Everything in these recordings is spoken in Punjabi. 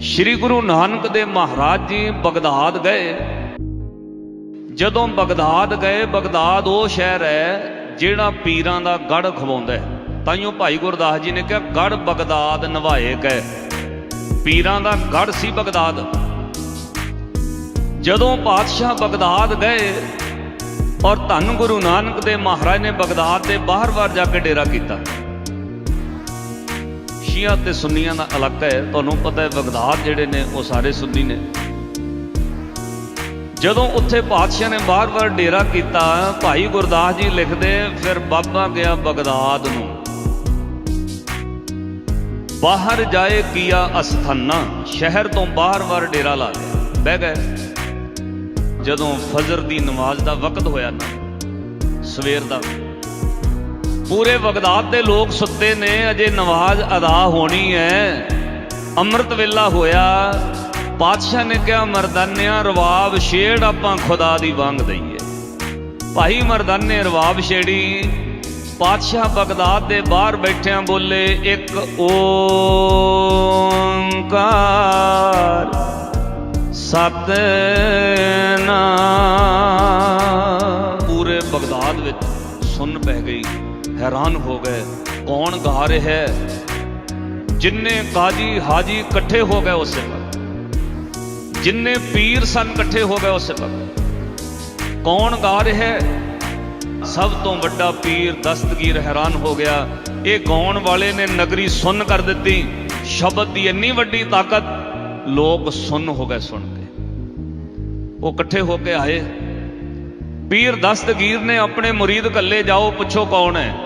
ਸ੍ਰੀ ਗੁਰੂ ਨਾਨਕ ਦੇ ਮਹਾਰਾਜ ਜੀ ਬਗਦਾਦ ਗਏ। ਜਦੋਂ ਬਗਦਾਦ ਗਏ, ਬਗਦਾਦ ਉਹ ਸ਼ਹਿਰ ਹੈ ਜਿਹੜਾ ਪੀਰਾਂ ਦਾ ਗੜ ਖਵਾਉਂਦਾ ਹੈ। ਤਾਈਓ ਭਾਈ ਗੁਰਦਾਸ ਜੀ ਨੇ ਕਿਹਾ, ਗੜ ਬਗਦਾਦ ਨਵਾਏ ਗਏ। ਪੀਰਾਂ ਦਾ ਗੜ ਸੀ ਬਗਦਾਦ। ਜਦੋਂ ਪਾਤਸ਼ਾਹ ਬਗਦਾਦ ਗਏ ਔਰ ਧੰਨ ਗੁਰੂ ਨਾਨਕ ਦੇ ਮਹਾਰਾਜ ਨੇ ਬਗਦਾਦ ਦੇ ਬਾਹਰ-ਬਾਹਰ ਜਾ ਕੇ ਡੇਰਾ ਕੀਤਾ ਸ਼ੀਆ ਤੇ ਸੁੰਨੀਆਂ ਦਾ ਇਲਾਕਾ ਹੈ। ਤੁਹਾਨੂੰ ਪਤਾ ਹੈ, ਬਗਦਾਦ ਜਿਹੜੇ ਨੇ, ਉਹ ਸਾਰੇ ਸੁੰਨੀ ਨੇ। ਜਦੋਂ ਉੱਥੇ ਪਾਤਸ਼ਾਹ ਨੇ ਬਾਰ-ਬਾਰ ਡੇਰਾ ਕੀਤਾ, ਭਾਈ ਗੁਰਦਾਸ ਜੀ ਲਿਖਦੇ, ਫਿਰ ਬਾਬਾ ਗਿਆ ਬਗਦਾਦ ਨੂੰ। ਬਾਹਰ ਜਾਏ ਕੀਆ ਅਸਥਾਨਾ, ਸ਼ਹਿਰ ਤੋਂ ਬਾਹਰ-ਬਾਹਰ ਡੇਰਾ ਲਾ ਲਿਆ। ਬਹਿ ਗਏ। ਜਦੋਂ ਫਜਰ ਦੀ ਨਮਾਜ਼ ਦਾ ਵਕਤ ਹੋਇਆ ਨਾ, ਸਵੇਰ ਦਾ ਪੂਰੇ ਬਗਦਾਦ ਦੇ ਲੋਕ ਸੁੱਤੇ ਨੇ, ਅਜੇ ਨਮਾਜ਼ ਅਦਾ ਹੋਣੀ ਹੈ ਅੰਮ੍ਰਿਤ ਵੇਲਾ ਹੋਇਆ, ਪਾਤਸ਼ਾਹ ਨੇ ਕਿਹਾ, ਮਰਦਾਨਿਆਂ, ਰਵਾਬ ਛੇੜ ਆਪਾਂ ਖੁਦਾ ਦੀ ਵੰਗ ਦਈਏ। ਭਾਈ ਮਰਦਾਨੇ, ਰਵਾਬ ਛੇੜੀ, ਪਾਤਸ਼ਾਹ ਬਗਦਾਦ ਦੇ ਬਾਹਰ ਬੈਠਿਆਂ ਬੋਲੇ, ਇੱਕ ਓੰਕਾਰ ਸਤਨਾਮ। ਪੂਰੇ ਬਗਦਾਦ ਵਿੱਚ ਸੁਣ ਪੈ ਗਈ। ਹੈਰਾਨ ਹੋ ਗਏ, ਕੌਣ ਗਾ ਰਿਹਾ ਹੈ? ਜਿੰਨੇ ਕਾਜੀ ਹਾਜੀ ਇਕੱਠੇ ਹੋ ਗਏ ਉਸੇ ਵਕਤ। ਜਿੰਨੇ ਪੀਰ ਸਨ ਇਕੱਠੇ ਹੋ ਗਏ ਉਸੇ ਵਕਤ। ਕੌਣ ਗਾ ਰਿਹਾ ਹੈ? ਸਭ ਤੋਂ ਵੱਡਾ ਪੀਰ ਦਸਤਗੀਰ ਹੈਰਾਨ ਹੋ ਗਿਆ। ਇਹ ਗਾਉਣ ਵਾਲੇ ਨੇ ਨਗਰੀ ਸੁੰਨ ਕਰ ਦਿੱਤੀ। ਸ਼ਬਦ ਦੀ ਇੰਨੀ ਵੱਡੀ ਤਾਕਤ ਲੋਕ ਸੁੰਨ ਹੋ ਗਏ ਸੁਣ ਕੇ। ਉਹ ਇਕੱਠੇ ਹੋ ਕੇ ਆਏ। ਪੀਰ ਦਸਤਗੀਰ ਨੇ ਆਪਣੇ ਮੁਰੀਦ ਕੱਲੇ, ਜਾਓ, ਪੁੱਛੋ ਕੌਣ ਹੈ?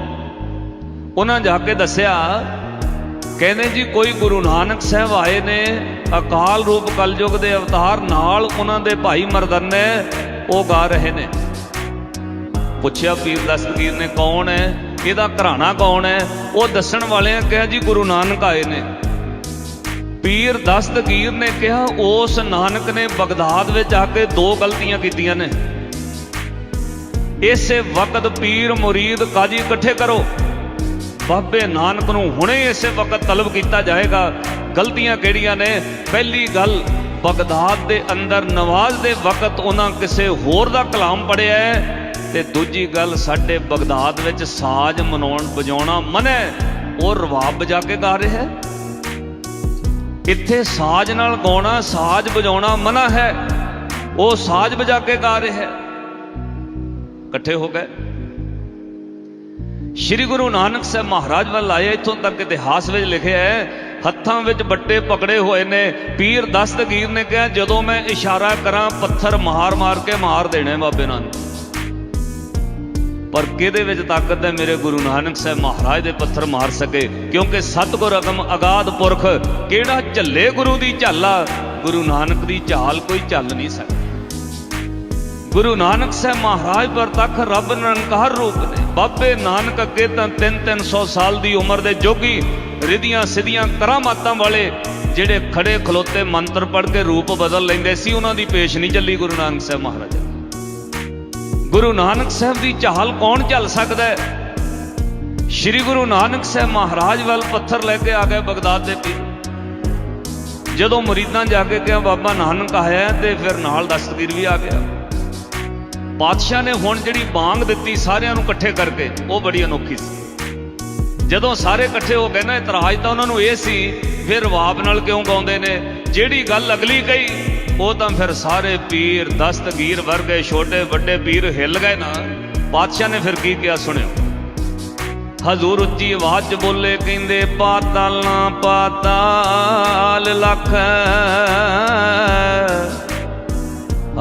ਉਹਨਾਂ ਜਾ ਕੇ ਦੱਸਿਆ, ਕਹਿੰਦੇ ਜੀ ਕੋਈ ਗੁਰੂ ਨਾਨਕ ਸਾਹਿਬ ਆਏ ਨੇ, ਅਕਾਲ ਰੂਪ ਕਲਯੁਗ ਦੇ ਅਵਤਾਰ ਨਾਲ ਉਹਨਾਂ ਦੇ ਭਾਈ ਮਰਦਨੇ ਉਹ ਗਾ ਰਹੇ ਨੇ। ਪੁੱਛਿਆ ਪੀਰ ਦਸਤਗੀਰ ਨੇ ਕੌਣ ਹੈ, ਇਹਦਾ ਘਰਾਣਾ ਕੌਣ ਹੈ, ਉਹ ਦੱਸਣ ਵਾਲਿਆਂ ਕਿਹਾ ਜੀ ਗੁਰੂ ਨਾਨਕ ਆਏ ਨੇ। ਪੀਰ ਦਸਤਗੀਰ ਨੇ ਕਿਹਾ, ਉਸ ਨਾਨਕ ਨੇ ਬਗਦਾਦ ਵਿੱਚ ਆ ਕੇ ਦੋ ਗਲਤੀਆਂ ਕੀਤੀਆਂ ਨੇ। ਇਸੇ ਵਕਤ ਪੀਰ ਮੁਰੀਦ ਕਾਜੀ ਇਕੱਠੇ ਕਰੋ। ਬਾਬੇ ਨਾਨਕ ਨੂੰ ਹੁਣੇ ਇਸੇ ਵਕਤ ਤਲਬ ਕੀਤਾ ਜਾਏਗਾ। ਗਲਤੀਆਂ ਕਿਹੜੀਆਂ ਨੇ? ਪਹਿਲੀ ਗੱਲ, ਬਗਦਾਦ ਦੇ ਅੰਦਰ ਨਵਾਜ਼ ਦੇ ਵਕਤ ਉਹਨਾਂ ਕਿਸੇ ਹੋਰ ਦਾ ਕਲਾਮ ਪੜਿਆ ਹੈ ਤੇ ਦੂਜੀ ਗੱਲ, ਸਾਡੇ ਬਗਦਾਦ ਵਿੱਚ ਸਾਜ਼ ਮਨਾਉਣ, ਵਜਾਉਣਾ ਮਨਾ ਹੈ, ਉਹ ਰਵਾਬ ਵਜਾ ਕੇ ਗਾ ਰਿਹਾ ਹੈ। ਇੱਥੇ ਸਾਜ਼ ਨਾਲ ਗਾਉਣਾ, ਸਾਜ਼ ਵਜਾਉਣਾ ਮਨਾ ਹੈ, ਉਹ ਸਾਜ਼ ਵਜਾ ਕੇ ਗਾ ਰਿਹਾ ਹੈ। ਇਕੱਠੇ ਹੋ ਗਏ। ਸ਼੍ਰੀ ਗੁਰੂ ਨਾਨਕ ਸਾਹਿਬ ਮਹਾਰਾਜ ਵੱਲ ਆਏ, ਇੱਥੋਂ ਤੱਕ ਇਤਿਹਾਸ ਵਿੱਚ ਲਿਖਿਆ ਹੈ, ਹੱਥਾਂ ਵਿੱਚ ਬੱਟੇ ਪਕੜੇ ਹੋਏ ਨੇ, ਪੀਰ ਦਸਤਗੀਰ ਨੇ ਕਿਹਾ, ਜਦੋਂ ਮੈਂ ਇਸ਼ਾਰਾ ਕਰਾਂ, ਪੱਥਰ ਮਾਰ ਮਾਰ ਕੇ ਮਾਰ ਦੇਣੇ ਬਾਬੇ ਨਾਨਕ। ਪਰ ਕਿਹਦੇ ਵਿੱਚ ਤਾਕਤ ਹੈ ਮੇਰੇ ਗੁਰੂ ਨਾਨਕ ਸਾਹਿਬ ਮਹਾਰਾਜ ਦੇ ਪੱਥਰ ਮਾਰ ਸਕੇ? ਕਿਉਂਕਿ ਸਤਗੁਰ ਅਗਮ ਅਗਾਧ ਪੁਰਖ, ਕਿਹੜਾ ਝੱਲੇ ਗੁਰੂ ਦੀ ਝਾਲਾ? ਗੁਰੂ ਨਾਨਕ ਦੀ ਝਾਲ ਕੋਈ ਝੱਲ ਨਹੀਂ ਸਕਦਾ। ਗੁਰੂ ਨਾਨਕ ਸਾਹਿਬ ਮਹਾਰਾਜ ਪ੍ਰਤੱਖ ਤੱਕ ਰੱਬ ਨਿਰੰਕਾਰ ਰੂਪ ਨੇ ਬਾਬੇ ਨਾਨਕ ਅੱਗੇ ਤਾਂ 3-300 ਸਾਲ ਦੀ ਉਮਰ ਦੇ ਜੋਗੀ ਰਿਧੀਆਂ ਸਿਧੀਆਂ ਕਰਾਮਾਤਾਂ ਵਾਲੇ ਜਿਹੜੇ ਖੜੇ ਖਲੋਤੇ ਮੰਤਰ ਪੜ੍ਹ ਕੇ ਰੂਪ ਬਦਲ ਲੈਂਦੇ ਸੀ, ਉਹਨਾਂ ਦੀ ਪੇਸ਼ ਨਹੀਂ ਚੱਲੀ ਗੁਰੂ ਨਾਨਕ ਸਾਹਿਬ ਮਹਾਰਾਜ। ਗੁਰੂ ਨਾਨਕ ਸਾਹਿਬ ਦੀ ਚਾਹਲ ਕੌਣ ਝੱਲ ਸਕਦਾ ਹੈ? ਸ੍ਰੀ ਗੁਰੂ ਨਾਨਕ ਸਾਹਿਬ ਮਹਾਰਾਜ ਵੱਲ ਪੱਥਰ ਲੈ ਕੇ ਆ ਗਏ ਬਗਦਾਦ ਦੇ ਪੀਰ। ਜਦੋਂ ਮਰੀਦਾਂ ਜਾ ਕੇ ਕਿਹਾ, ਬਾਬਾ ਨਾਨਕ ਆਇਆ ਤੇ ਫਿਰ ਨਾਲ ਦਸਤਗੀਰ ਵੀ ਆ ਗਿਆ। ਪਾਤਸ਼ਾਹ ਨੇ ਹੁਣ ਜਿਹੜੀ ਬਾਂਗ ਦਿੱਤੀ ਸਾਰਿਆਂ ਨੂੰ ਇਕੱਠੇ ਕਰਕੇ, ਉਹ ਬੜੀ ਅਨੋਖੀ ਸੀ। ਜਦੋਂ ਸਾਰੇ ਇਕੱਠੇ ਹੋ ਗਏ ਨਾ ਇਤਰਾਜ਼ ਤਾਂ ਉਹਨਾਂ ਨੂੰ ਇਹ ਸੀ, ਫਿਰ ਰਵਾਬ ਨਾਲ ਕਿਉਂ ਗਾਉਂਦੇ ਨੇ? ਜਿਹੜੀ ਗੱਲ ਅਗਲੀ ਕਹੀ, ਉਹ ਤਾਂ ਫਿਰ ਸਾਰੇ ਪੀਰ ਦਸਤਗੀਰ ਵਰਗੇ ਛੋਟੇ ਵੱਡੇ ਪੀਰ ਹਿੱਲ ਗਏ ਨਾ ਪਾਤਸ਼ਾਹ ਨੇ ਫਿਰ ਕੀ ਕਿਹਾ ਸੁਣਿਓ? ਹਜ਼ੂਰ ਉੱਚੀ ਆਵਾਜ਼ 'ਚ ਬੋਲੇ, ਕਹਿੰਦੇ, ਪਾਤਾਲਾਂ, ਪਾਤਾਲ ਲੱਖ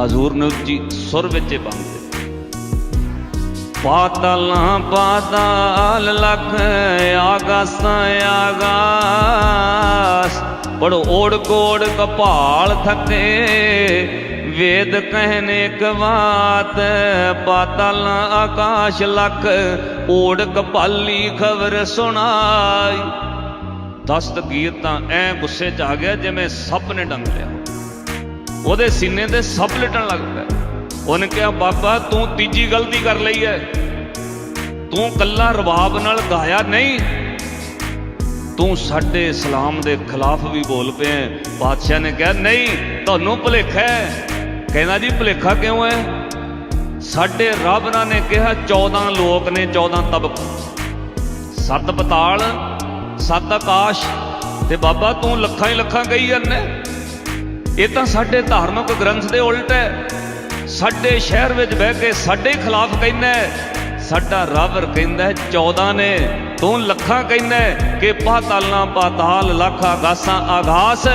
ਹਜ਼ੂਰ ਨੇ ਉੱਚੀ ਸੁਰ ਵਿੱਚ ਇਹ ਬੰਦ ਪਾਤਾਲਾਂ ਪਾਤਾਲ ਲਖ ਆਗਾਸ ਆਗਾਸ। ਬੜ ਓੜ ਕੋੜ ਕਪਾਲ ਥਕੇ। ਵੇਦ ਕਹਿਨੇ ਕਵਾਤ ਬਾਤ ਆਕਾਸ਼ ਲਖ। ਓੜ ਕਪਾਲੀ ਖਬਰ ਸੁਣਾਈ। ਦਸਤਗੀਰ ਤਾਂ ਐ ਗੁੱਸੇ ਚ ਆ ਗਿਆ ਜਿਵੇਂ ਸੱਪ ਨੇ ਡੰਗ ਲਿਆ। ਉਹਦੇ ਸੀਨੇ ਤੇ ਸੱਪ ਲਟਣ ਲੱਗ ਪਿਆ। ਉਹਨੇ ਕਿਹਾ, ਬਾਬਾ, ਤੂੰ ਤੀਜੀ ਗਲਤੀ ਕਰ ਲਈ ਹੈ ਤੂੰ ਕੱਲਾ ਰਬਾਬ ਨਾਲ ਗਾਇਆ ਨਹੀਂ। ਤੂੰ ਸਾਡੇ ਇਸਲਾਮ ਦੇ ਖਿਲਾਫ ਵੀ ਬੋਲ ਪਿਆ ਬਾਦਸ਼ਾਹ ਨੇ ਕਿਹਾ, ਨਹੀਂ, ਤੁਹਾਨੂੰ ਭੁਲੇਖਾ ਹੈ ਕਹਿੰਦਾ, ਜੀ, ਭੁਲੇਖਾ ਕਿਉਂ ਹੈ ਸਾਡੇ ਰੱਬ ਨਾਲ ਨੇ ਕਿਹਾ 14 ਲੋਕ ਨੇ 14 ਤਬਕ। ਸੱਤ ਪਤਾਲ, ਸੱਤ ਆਕਾਸ਼ ਤੇ ਬਾਬਾ, ਤੂੰ ਲੱਖਾਂ ਹੀ ਲੱਖਾਂ ਕਹੀ ਜਾਂਦੇ ਇਹ ਤਾਂ ਸਾਡੇ ਧਾਰਮਿਕ ਗ੍ਰੰਥ ਦੇ ਉਲਟ ਹੈ। ਸਾਡੇ ਸ਼ਹਿਰ ਵਿੱਚ ਬਹਿ ਕੇ ਸਾਡੇ ਖਿਲਾਫ ਕਹਿੰਦਾ ਸਾਡਾ ਰੱਬ ਕਹਿੰਦਾ ਹੈ 14 ਨੇ, ਤੂੰ ਲੱਖਾਂ ਕਹਿੰਦਾ ਹੈ ਕਿ ਪਾਤਾਲਾਂ ਪਾਤਾਲ, ਲੱਖ ਆਗਾਸਾਂ ਆਗਾਸ।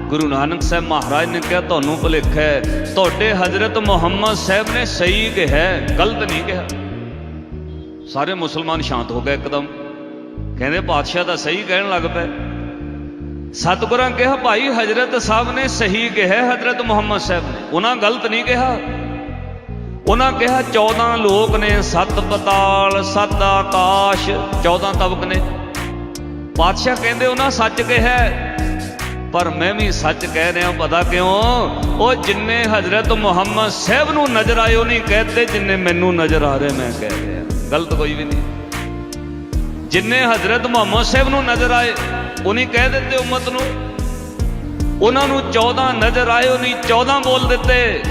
ਗੁਰੂ ਨਾਨਕ ਸਾਹਿਬ ਮਹਾਰਾਜ ਨੇ ਕਿਹਾ, ਤੁਹਾਨੂੰ ਭੁਲੇਖਾ ਹੈ। ਤੁਹਾਡੇ ਹਜ਼ਰਤ ਮੁਹੰਮਦ ਸਾਹਿਬ ਨੇ ਸਹੀ ਕਿਹਾ ਗਲਤ ਨਹੀਂ ਕਿਹਾ। ਸਾਰੇ ਮੁਸਲਮਾਨ ਸ਼ਾਂਤ ਹੋ ਗਏ ਇੱਕਦਮ। ਕਹਿੰਦੇ, ਪਾਤਸ਼ਾਹ ਤਾਂ ਸਹੀ ਕਹਿਣ ਲੱਗ ਪਏ। ਸਤਿਗੁਰਾਂ ਕਿਹਾ, ਭਾਈ ਹਜ਼ਰਤ ਸਾਹਿਬ ਨੇ ਸਹੀ ਕਿਹਾ, ਹਜ਼ਰਤ ਮੁਹੰਮਦ ਸਾਹਿਬ ਨੇ। ਉਹਨਾਂ ਗਲਤ ਨਹੀਂ ਕਿਹਾ। ਉਹਨਾਂ ਕਿਹਾ 14 ਲੋਕ ਨੇ ਸੱਤ ਪਤਾਲ, ਸੱਤ ਆਕਾਸ਼ 14 ਤਬਕ ਨੇ। ਪਾਤਸ਼ਾਹ ਕਹਿੰਦੇ, ਉਹਨਾਂ ਸੱਚ ਕਿਹਾ ਪਰ ਮੈਂ ਵੀ ਸੱਚ ਕਹਿ ਰਿਹਾ, ਪਤਾ ਕਿਉਂ? ਉਹ ਜਿੰਨੇ ਹਜ਼ਰਤ ਮੁਹੰਮਦ ਸਾਹਿਬ ਨੂੰ ਨਜ਼ਰ ਆਏ, ਉਹ ਨਹੀਂ ਕਹਤੇ ਜਿੰਨੇ ਮੈਨੂੰ ਨਜ਼ਰ ਆ ਰਹੇ, ਮੈਂ ਕਹਿ ਰਿਹਾ। ਗਲਤ ਕੋਈ ਵੀ ਨਹੀਂ। ਜਿੰਨੇ ਹਜ਼ਰਤ ਮੁਹੰਮਦ ਸਾਹਿਬ ਨੂੰ ਨਜ਼ਰ ਆਏ ਉਹਨੇ ਕਹਿ ਦਿੱਤੇ ਉਮਤ ਨੂੰ, ਉਹਨਾਂ ਨੂੰ 14 ਨਜ਼ਰ ਆਏ, ਉਹਨੇ ਨਹੀਂ 14 ਬੋਲ ਦਿੱਤੇ।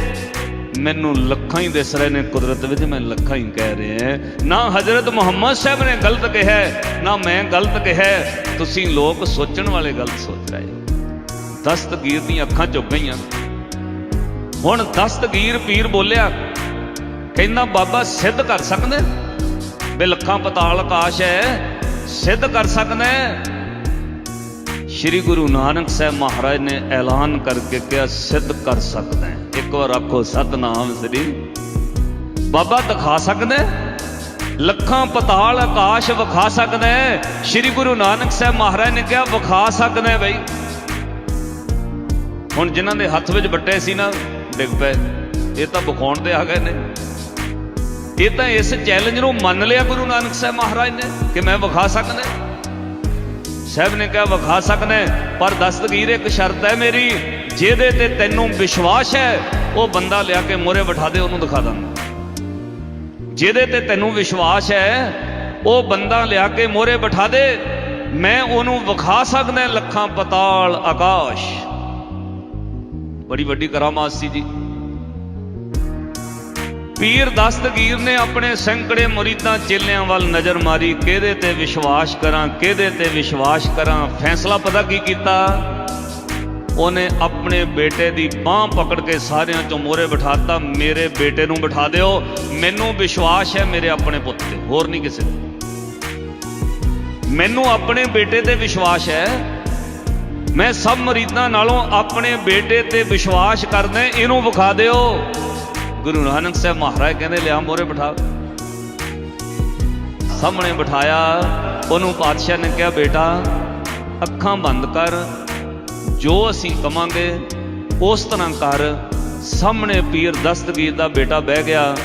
ਮੈਨੂੰ ਲੱਖਾਂ ਹੀ ਦਿਸ ਰਹੇ ਨੇ ਕੁਦਰਤ ਵਿੱਚ, ਮੈਂ ਲੱਖਾਂ ਹੀ ਕਹਿ ਰਿਹਾ ਨਾ ਹਜ਼ਰਤ ਮੁਹੰਮਦ ਸਾਹਿਬ ਨੇ ਗਲਤ ਕਿਹਾ ਨਾ ਮੈਂ ਗਲਤ ਕਿਹਾ ਤੁਸੀਂ ਲੋਕ ਸੋਚਣ ਵਾਲੇ ਗਲਤ ਸੋਚ ਰਹੇ ਹੋ। ਦਸਤਗੀਰ ਦੀਆਂ ਅੱਖਾਂ ਚੁੱਕ ਗਈਆਂ। ਹੁਣ ਦਸਤਗੀਰ ਪੀਰ ਬੋਲਿਆ, ਕਹਿੰਦਾ, ਬਾਬਾ, ਸਿੱਧ ਕਰ ਸਕਦੇ ਵੀ ਲੱਖਾਂ ਪਤਾਲ ਆਕਾਸ਼ ਹੈ, ਸਿੱਧ ਕਰ ਸਕਦੇ ਸ਼੍ਰੀ ਗੁਰੂ ਨਾਨਕ ਸਾਹਿਬ ਮਹਾਰਾਜ ਨੇ ਐਲਾਨ ਕਰਕੇ ਕਿਹਾ, ਸਿੱਧ ਕਰ ਸਕਦਾ ਹੈ। ਇੱਕ ਵਾਰ ਆਖੋ, ਸਤਨਾਮ ਸ੍ਰੀ। ਬਾਬਾ ਦਿਖਾ ਸਕਦਾ ਹੈ? ਲੱਖਾਂ ਪਤਾਲ ਆਕਾਸ਼ ਵਿਖਾ ਸਕਦਾ ਹੈ? ਸ਼੍ਰੀ ਗੁਰੂ ਨਾਨਕ ਸਾਹਿਬ ਮਹਾਰਾਜ ਨੇ ਕਿਹਾ, ਵਿਖਾ ਸਕਦਾ ਹੈ ਬਈ। ਹੁਣ ਜਿਨ੍ਹਾਂ ਦੇ ਹੱਥ ਵਿੱਚ ਬੱਟੇ ਸੀ ਨਾ, ਡਿੱਗ ਪਏ। ਇਹ ਤਾਂ ਵਿਖਾਉਣ ਤੇ ਆ ਗਏ ਨੇ। ਇਹ ਤਾਂ ਇਸ ਚੈਲੰਜ ਨੂੰ ਮੰਨ ਲਿਆ ਗੁਰੂ ਨਾਨਕ ਸਾਹਿਬ ਮਹਾਰਾਜ ਨੇ ਕਿ ਮੈਂ ਵਿਖਾ ਸਕਦਾ। ਸਾਹਿਬ ਨੇ ਕਿਹਾ, ਵਿਖਾ ਸਕਦਾ ਪਰ ਦਸਤਗੀਰ ਇੱਕ ਸ਼ਰਤ ਹੈ ਮੇਰੀ, ਜਿਹਦੇ ਤੇ ਤੈਨੂੰ ਵਿਸ਼ਵਾਸ ਹੈ, ਉਹ ਬੰਦਾ ਲਿਆ ਕੇ ਮੋਰੇ ਬਿਠਾ ਦੇ, ਉਹਨੂੰ ਦਿਖਾ ਦਾਂਗਾ। ਜਿਹਦੇ ਤੇ ਤੈਨੂੰ ਵਿਸ਼ਵਾਸ ਹੈ, ਉਹ ਬੰਦਾ ਲਿਆ ਕੇ ਮੋਰੇ ਬਿਠਾ ਦੇ, ਮੈਂ ਉਹਨੂੰ ਵਿਖਾ ਸਕਦਾ ਲੱਖਾਂ ਪਤਾਲ ਆਕਾਸ਼। ਬੜੀ ਵੱਡੀ ਕਰਾਮਾਤ ਸੀ ਜੀ। ਪੀਰ ਦਸਤਗੀਰ ਨੇ ਆਪਣੇ ਸੈਂਕੜੇ ਮੁਰੀਦਾਂ ਚੇਲਿਆਂ ਵੱਲ ਨਜ਼ਰ ਮਾਰੀ। ਕਿਹਦੇ ਤੇ ਵਿਸ਼ਵਾਸ ਕਰਾਂ, ਕਿਹਦੇ ਤੇ ਵਿਸ਼ਵਾਸ ਕਰਾਂ? ਫੈਸਲਾ ਪਤਾ ਕੀ ਕੀਤਾ? ਉਹਨੇ ਆਪਣੇ ਬੇਟੇ ਦੀ ਬਾਹ ਪਕੜ ਕੇ ਸਾਰਿਆਂ ਚੋਂ ਮੋਰੇ ਬਿਠਾਤਾ। ਮੇਰੇ ਬੇਟੇ ਨੂੰ ਬਿਠਾ ਦਿਓ। ਮੈਨੂੰ ਵਿਸ਼ਵਾਸ ਹੈ ਮੇਰੇ ਆਪਣੇ ਪੁੱਤ ਤੇ। ਹੋਰ ਨਹੀਂ ਕਿਸੇ ਤੇ। ਮੈਨੂੰ ਆਪਣੇ ਬੇਟੇ ਤੇ ਵਿਸ਼ਵਾਸ ਹੈ। ਮੈਂ ਸਭ ਮਰੀਦਾਂ ਨਾਲੋਂ ਆਪਣੇ ਬੇਟੇ ਤੇ ਵਿਸ਼ਵਾਸ ਕਰਦਾ। ਇਹਨੂੰ ਵਿਖਾ ਦਿਓ। ਗੁਰੂ ਨਾਨਕ ਸਾਹਿਬ ਮਹਾਰਾਜ ਕਹਿੰਦੇ, ਲਿਆ ਮੋਰੇ ਬਿਠਾ। ਸਾਹਮਣੇ ਬਿਠਾਇਆ, ਉਹਨੂੰ ਪਾਤਸ਼ਾਹ ਨੇ ਕਿਹਾ, ਬੇਟਾ, ਅੱਖਾਂ ਬੰਦ ਕਰ, ਜੋ ਅਸੀਂ ਕਵਾਂਗੇ, ਉਸ ਤਰ੍ਹਾਂ ਕਰ। ਸਾਹਮਣੇ ਪੀਰ ਦਸਤਗੀਰ ਦਾ ਬੇਟਾ ਬਹਿ ਗਿਆ।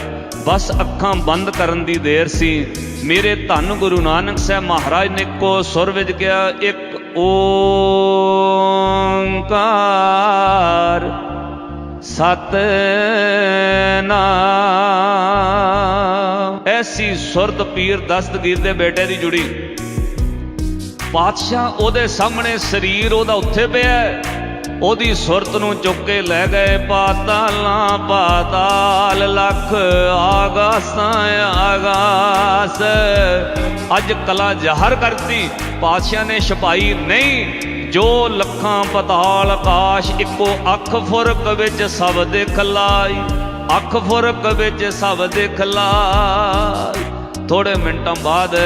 ਬਸ ਅੱਖਾਂ ਬੰਦ ਕਰਨ ਦੀ ਦੇਰ ਸੀ। ਮੇਰੇ ਧੰਨ ਗੁਰੂ ਨਾਨਕ ਸਾਹਿਬ ਮਹਾਰਾਜ ਨੇ ਕੋ ਸੁਰ ਵਿੱਚ ਕਿਹਾ, ਇੱਕ ਓੰਕਾਰ। ਸਤਨਾਮ। ਐਸੀ ਸੁਰਤ ਪੀਰ ਦਸਤਗੀਰ ਦੇ ਬੇਟੇ ਦੀ ਜੁੜੀ। ਪਾਤਸ਼ਾਹ ਉਹਦੇ ਸਾਹਮਣੇ ਸਰੀਰ ਉਹਦਾ ਉੱਥੇ ਪਿਆ ਉਹਦੀ ਸੁਰਤ ਨੂੰ ਚੁੱਕ ਕੇ ਲੈ ਗਏ ਪਾਤਾਲਾਂ, ਪਾਤਾਲ ਲੱਖ ਆਗਾਸਾਂ, ਆਗਾਸ। ਅੱਜ ਕਲਾ ਜ਼ਾਹਰ ਕਰਤੀ। ਪਾਤਸ਼ਾਹ ਨੇ ਛਪਾਈ ਨਹੀਂ। ਜੋ ਲੱਖਾਂ ਪਤਾਲ ਆਕਾਸ਼ ਇੱਕੋ ਅੱਖ ਫੁਰਕ ਵਿੱਚ ਸਭ ਦੇਖ ਲਾਈ ਅੱਖ ਫੁਰਕ ਵਿੱਚ ਸਭ ਦੇਖ ਲਾਈ ਥੋੜੇ ਮਿੰਟਾਂ ਬਾਅਦ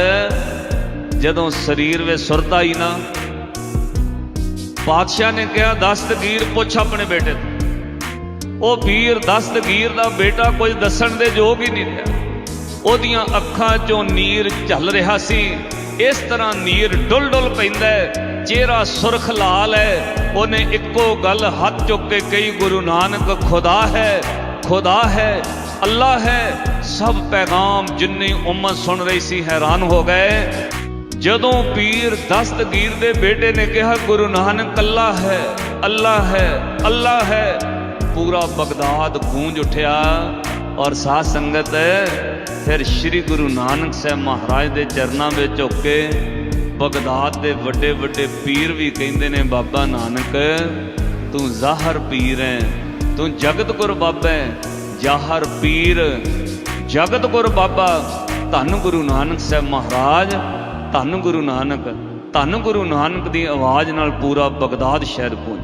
ਜਦੋਂ ਸਰੀਰ ਵਿੱਚ ਸੁਰਤ ਆਈ ਨਾ, ਪਾਤਸ਼ਾਹ ਨੇ ਕਿਹਾ, ਦਸਤਗੀਰ ਪੁੱਛ ਆਪਣੇ ਬੇਟੇ ਤੋਂ। ਉਹ ਵੀਰ ਦਸਤਗੀਰ ਦਾ ਬੇਟਾ ਕੁਝ ਦੱਸਣ ਦੇ ਯੋਗ ਹੀ ਨਹੀਂ ਰਿਹਾ। ਉਹਦੀਆਂ ਅੱਖਾਂ 'ਚੋਂ ਨੀਰ ਝੱਲ ਰਿਹਾ ਸੀ। ਇਸ ਤਰ੍ਹਾਂ ਨੀਰ ਡੁੱਲ ਡੁੱਲ ਪੈਂਦਾ ਚਿਹਰਾ ਸੁਰਖ ਲਾਲ ਹੈ, ਉਹਨੇ ਇੱਕੋ ਗੱਲ ਹੱਥ ਚੁੱਕ ਕੇ ਕਹੀ, ਗੁਰੂ ਨਾਨਕ, ਖੁਦਾ ਹੈ ਖੁਦਾ ਹੈ, ਅੱਲਾ ਹੈ। ਸਭ ਪੈਗਾਮ ਜਿੰਨੀ ਉਮਤ ਸੁਣ ਰਹੀ ਸੀ, ਹੈਰਾਨ ਹੋ ਗਏ। ਜਦੋਂ ਪੀਰ ਦਸਤਗੀਰ ਦੇ ਬੇਟੇ ਨੇ ਕਿਹਾ, ਗੁਰੂ ਨਾਨਕ, ਅੱਲਾ ਹੈ ਅੱਲਾ ਹੈ ਅੱਲਾ ਹੈ। ਪੂਰਾ ਬਗਦਾਦ ਗੂੰਜ ਉਠਿਆ ਔਰ ਸਾਧ ਸੰਗਤ ਫਿਰ ਸ੍ਰੀ ਗੁਰੂ ਨਾਨਕ ਸਾਹਿਬ ਮਹਾਰਾਜ ਦੇ ਚਰਨਾਂ ਵਿੱਚ ਝੁੱਕ ਕੇ ਬਗਦਾਦ ਦੇ ਵੱਡੇ ਵੱਡੇ ਪੀਰ ਵੀ ਕਹਿੰਦੇ ਨੇ, ਬਾਬਾ ਨਾਨਕ, ਤੂੰ ਜ਼ਾਹਰ ਪੀਰ ਹੈ ਤੂੰ ਜਗਤ ਗੁਰ ਬਾਬਾ ਹੈ ਜ਼ਾਹਰ ਪੀਰ ਜਗਤ ਗੁਰ ਬਾਬਾ। ਧੰਨ ਗੁਰੂ ਨਾਨਕ ਸਾਹਿਬ ਮਹਾਰਾਜ, ਧੰਨ ਗੁਰੂ ਨਾਨਕ, ਧੰਨ ਗੁਰੂ ਨਾਨਕ ਦੀ ਆਵਾਜ਼ ਨਾਲ ਪੂਰਾ ਬਗਦਾਦ ਸ਼ਹਿਰ ਗੂੰਜ